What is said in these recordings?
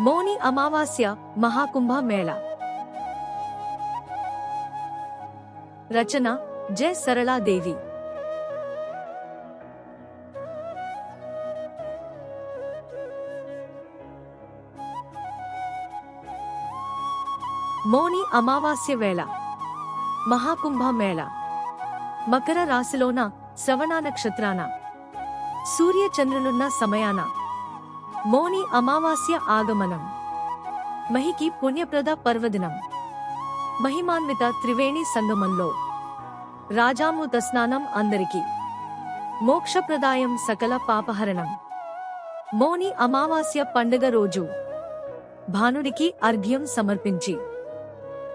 మౌని అమావాస్య మహాకుంభ మేళ. రచన జయ సరళాదేవి. మౌని అమావాస్య వేళ. మహాకుంభ మేళ. మకర రాశిలోన శ్రవణ నక్షత్రాన. సూర్య చంద్రులున్న సమయాన. మౌని అమావాస్య ఆగమనం. మహికి పుణ్యప్రద పర్వదినం. మహిమాన్విత త్రివేణి సంగమంలో. రాజామృత స్నానం అందరికి. మోక్షప్రదాయం సకల పాపహరణం. మౌని అమావాస్య పండుగ రోజు. భానుడికి అర్ఘ్యం సమర్పించి.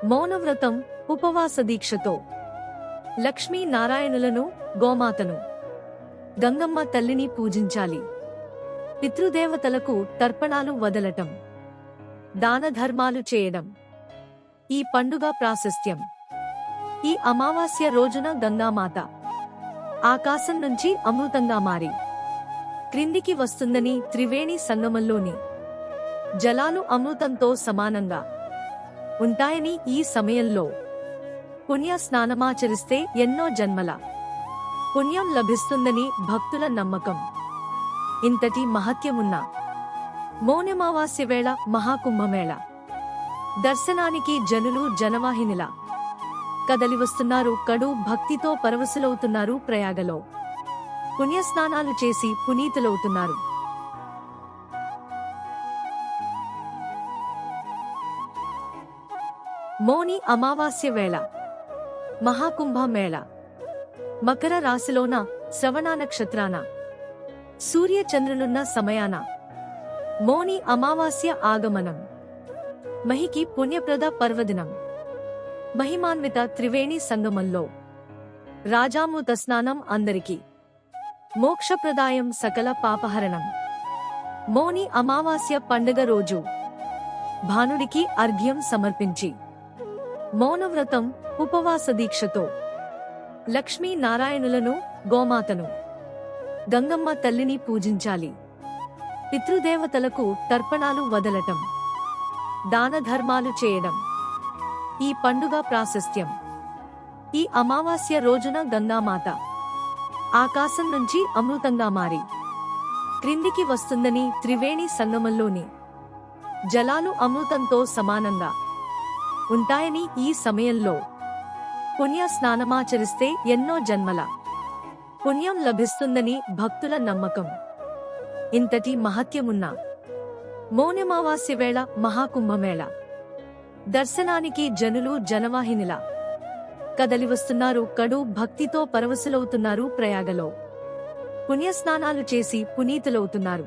మౌనవ్రతం ఉపవాస దీక్షతో. లక్ష్మీనారాయణులను గోమాతను. గంగమ్మ తల్లిని పూజించాలి. పితృదేవతలకు తర్పణాలు వదలటం దాన ధర్మాలు చేయడం. ఈ పండుగ ప్రాశస్త్యం. ఈ అమావాస్య రోజున గంగామాత ఆకాశం నుంచి అమృతంగా మారి క్రిందికి వస్తుందని త్రివేణి సంగమంలోని జలాలు అమృతంతో సమానంగా ఉంటాయని ఈ సమయంలో పుణ్య స్నానమాచరిస్తే ఎన్నో జన్మల పుణ్యం లభిస్తుందని భక్తుల నమ్మకం. ఇంతటి మహత్యమున్న మౌనమావాస్య వేళ మహాకుంభమేళ. దర్శనానికి జనులు జనవాహినిలా. కదలి వస్తున్నారు కడు భక్తితో పరవశులవుతున్నారు ప్రయాగలో. పుణ్యస్నానాలు చేసి పునీతులవుతున్నారు. మౌని అమావాస్య వేళ మహాకుంభ మేళ మకర రాశిలోన శ్రవణ నక్షత్రాన. సూర్యచంద్రులున్న సమయాన. మౌని అమావాస్య ఆగమనం. మహికి పుణ్యప్రద పర్వదినం. మహిమాన్విత త్రివేణి సంగమంలో. రాజామృత స్నానం అందరికి. మోక్షప్రదాయం సకల పాపహరణం. మౌని అమావాస్య పండుగ రోజు. భానుడికి అర్ఘ్యం సమర్పించి. మౌనవ్రతం ఉపవాస దీక్షతో. లక్ష్మీ నారాయణులను గోమాతను. గంగమ్మ తల్లిని పూజించాలి. పితృదేవతలకు తర్పణాలు వదలటం. దాన ధర్మాలు చేయడం. ఈ పండుగ ప్రాశస్త్యం. ఈ అమావాస్య రోజున గంగామాత. ఆకాశం నుంచి అమృతంగా మారి. క్రిందికి వస్తుందని త్రివేణి సంగమంలోని. జలాలు అమృతంతో సమానంగా. ఉంటాయని ఈ సమయంలో. పుణ్య స్నానమాచరిస్తే ఎన్నో జన్మల. పుణ్యం లభిస్తుందని భక్తుల నమ్మకం. ఇంతటి మహత్యమున్న మౌనమావాస్య వేళ మహాకుంభమేళ. దర్శనానికి జనులు జనవాహినిలా. కదలి వస్తున్నారు కడు భక్తితో పరవశులవుతున్నారు ప్రయాగలో. పుణ్యస్నానాలు చేసి పునీతులవుతున్నారు.